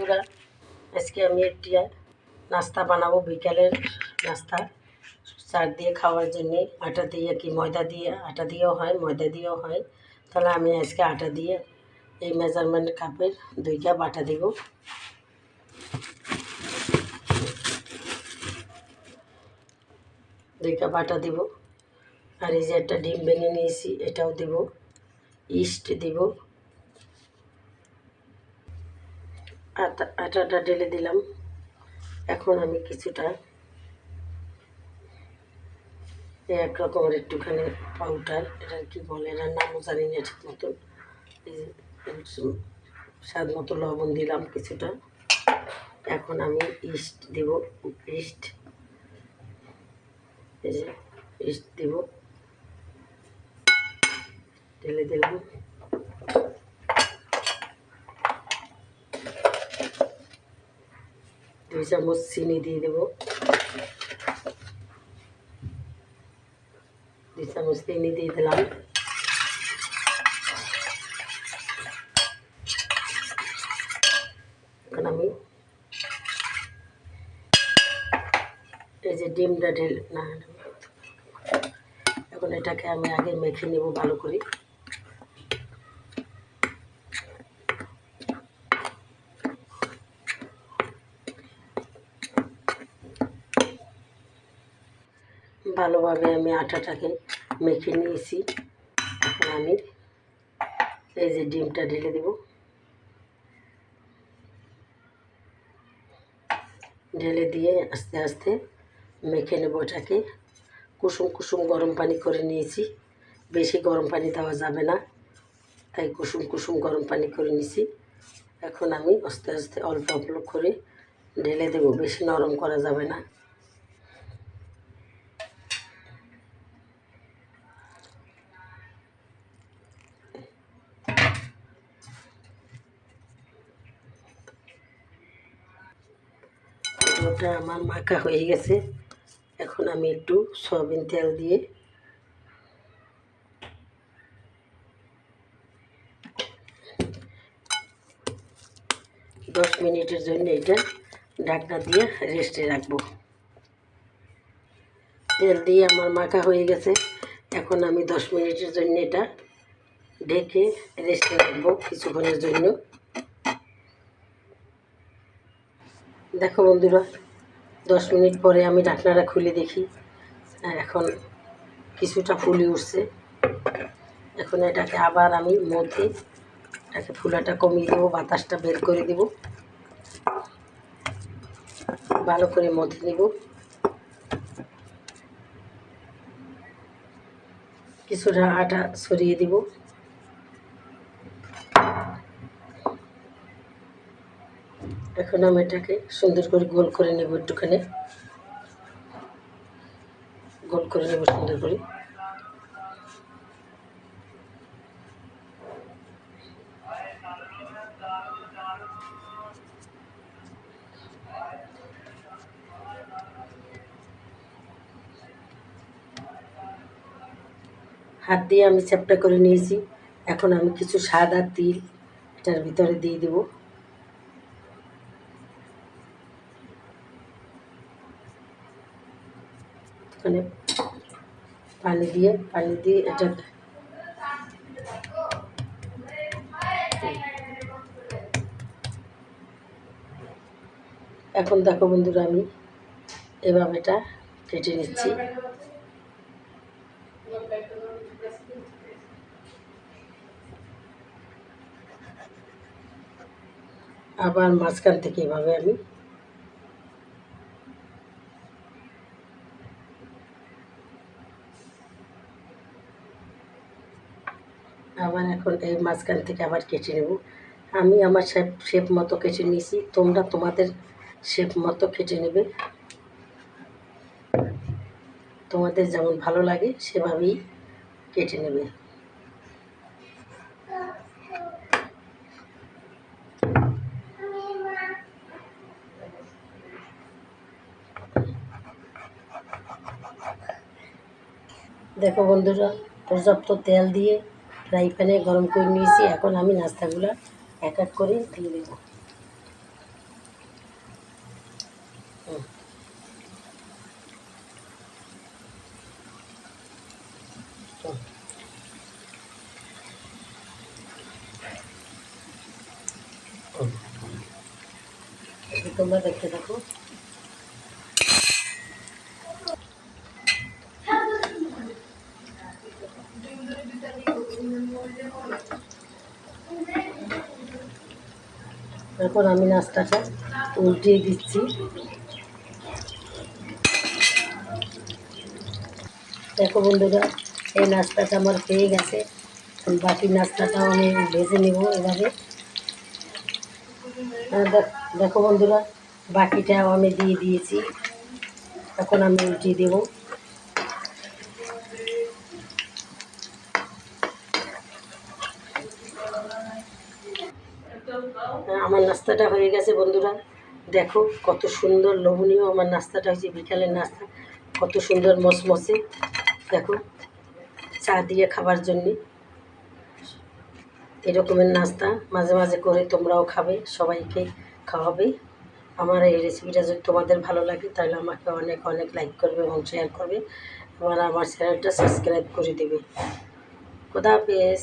বন্ধুরা, আজকে আমি একটি নাস্তা বানাবো বিকালের নাস্তা। চার দিয়ে খাওয়ার জন্যে, আটা দিয়ে কি ময়দা দিয়ে, আটা দিয়েও হয়, ময়দা দিয়েও হয়। তাহলে আমি আজকে আটা দিয়ে এই মেজারমেন্ট কাপের দুই কাপ আটা দেব। দুই কাপ আটা দেব। আর এই যে একটা ডিম ভেঙে নিয়েছি, এটাও দেব। ইস্ট দেব। আটা, আটাটা ঢেলে দিলাম। এখন আমি কিছুটা এক রকমের একটুখানি পাউডার এটা কি বলে এটার নামও জানি না ঠিক মতন। স্বাদ মতো লবণ দিলাম কিছুটা। এখন আমি ইস্ট দেব, ইস্ট। এই যে, ইস্ট দেব। ঢেলে দিলাম। দুই চামচ চিনি দিয়ে দেবো। দুই চামচ চিনি দিয়ে দিলাম। এখন আমি এই যে ডিমটা ঢেল না। এখন এটাকে আমি আগে মেখে নেব ভালো করে। ভালোভাবে আমি আটাটাকে মেখে নিয়েছি। এখন আমি এই যে ডিমটা ঢেলে দেব। ঢেলে দিয়ে আস্তে আস্তে মেখে নেব এটাকে। কুসুম কুসুম গরম পানি করে নিয়েছি। বেশি গরম পানি দেওয়া যাবে না, তাই কুসুম কুসুম গরম পানি করে নিয়েছি। এখন আমি আস্তে আস্তে অল্প অল্প করে ঢেলে দেবো, বেশি নরম করা যাবে না। ওটা আমার মাখা হয়ে গেছে। এখন আমি একটু সয়াবিন তেল দিয়ে দশ মিনিটের জন্য এটা ঢাকনা দিয়ে রেস্টে রাখব। তেল দিয়ে আমার মাখা হয়ে গেছে। এখন আমি দশ মিনিটের জন্য এটা ঢেকে রেস্টে রাখব কিছুক্ষণের জন্য। দেখো বন্ধুরা, দশ মিনিট পরে আমি ঢাকনাটা খুলে দেখি। এখন কিছুটা ফুলে উঠছে। এখন এটাকে আবার আমি মধ্যে এটাকে ফুলাটা কমিয়ে দেবো, বাতাসটা বের করে দেব। ভালো করে মধ্যে নেব। কিছুটা আটা সরিয়ে দিব। এখন আমি এটাকে সুন্দর করে গোল করে নেব একটুখানি। গোল করে নেব সুন্দর করে। হাত দিয়ে আমি চ্যাপটা করে নিয়েছি। এখন আমি কিছু সাদা তিল এটার ভিতরে দিয়ে দেবো। মানে পানি দিয়ে পানি দিয়ে এটা এখন দেখো বন্ধুরা আমি এভাবে এটা কেটে নিচ্ছি। আবার মাঝখান থেকে এভাবে আমি আবার এখন এই মাঝখান থেকে আবার কেটে নেব। আমি আমার শেপ শেপ মতো কেটে নিয়েছি। তোমরা তোমাদের শেপ মতো কেটে নেবে। তোমাদের যেমন ভালো লাগে, সেভাবেই কেটে নেবে। দেখো বন্ধুরা, পর্যাপ্ত তেল দিয়ে ফ্রাই প্যানে গরম করে নিয়েছি এখন আমি নাস্তাগুলো এক এক করে দিয়ে দেব তোমরা দেখতে থাকো এখন আমি নাস্তাটা উল্টিয়ে দিচ্ছি। দেখো বন্ধুরা, এই নাস্তাটা আমার হয়ে গেছে। বাকি নাস্তাটাও আমি ভেজে নেব এভাবে। দেখো বন্ধুরা, বাকিটাও আমি দিয়ে দিয়েছি। এখন আমি উল্টিয়ে দেবো হ্যাঁ, আমার নাস্তাটা হয়ে গেছে, বন্ধুরা। দেখো কত সুন্দর লোভনীয় আমার নাস্তাটা হয়েছে, বিকালের নাস্তা। কত সুন্দর মসমসে। দেখো, চা দিয়ে খাবার জন্যে। এরকমের নাস্তা মাঝে মাঝে করে তোমরাও খাবে, সবাইকে খাওয়াবে। আমার এই রেসিপিটা যদি তোমাদের ভালো লাগে, তাহলে আমাকে অনেক অনেক লাইক করবে এবং শেয়ার করবে। এবং আমার চ্যানেলটা সাবস্ক্রাইব করে দেবে। খোদা হাফেজ।